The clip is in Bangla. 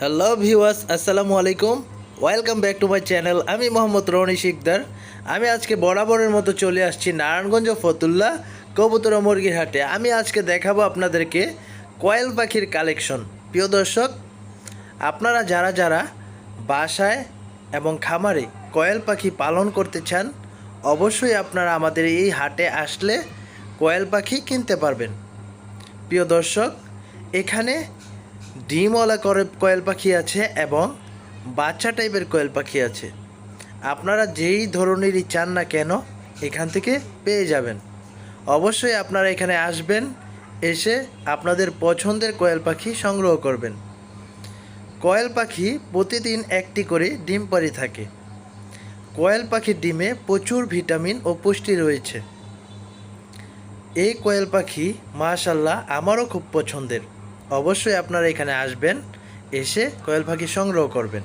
হ্যালো ভিউয়ার্স আসসালামু আলাইকুম welcome back to my channel আমি মোহাম্মদ রনি শিকদার। আমি আজকে বরাবরের মতো চলে আসছি নারায়ণগঞ্জ ফতুল্লা কবুতর মুরগির হাটে। আমি আজকে দেখাবো আপনাদেরকে কয়েল পাখির কালেকশন। প্রিয় দর্শক, আপনারা যারা যারা বাসায় এবং খামারে কয়েল পাখি পালন করতে চান, অবশ্যই আপনারা আমাদের এই হাটে আসলে কয়েল পাখি কিনতে পারবেন। প্রিয় দর্শক, এখানে ডিমওয়ালা কয়েল পাখি আছে এবং বাচ্চা টাইপের কয়েল পাখি আছে। আপনারা যেই ধরনেরই চান না কেন, এখান থেকে পেয়ে যাবেন। অবশ্যই আপনারা এখানে আসবেন, এসে আপনাদের পছন্দের কয়েল পাখি সংগ্রহ করবেন। কয়েল পাখি প্রতিদিন একটি করে ডিম পাড়ি থাকে। কয়েল পাখির ডিমে প্রচুর ভিটামিন ও পুষ্টি রয়েছে। এই কোয়েল পাখি মাশাল্লাহ আমারও খুব পছন্দের। অবশ্যই আপনারা এখানে আসবেন এসে কোয়েল পাখি সংগ্রহ করবেন।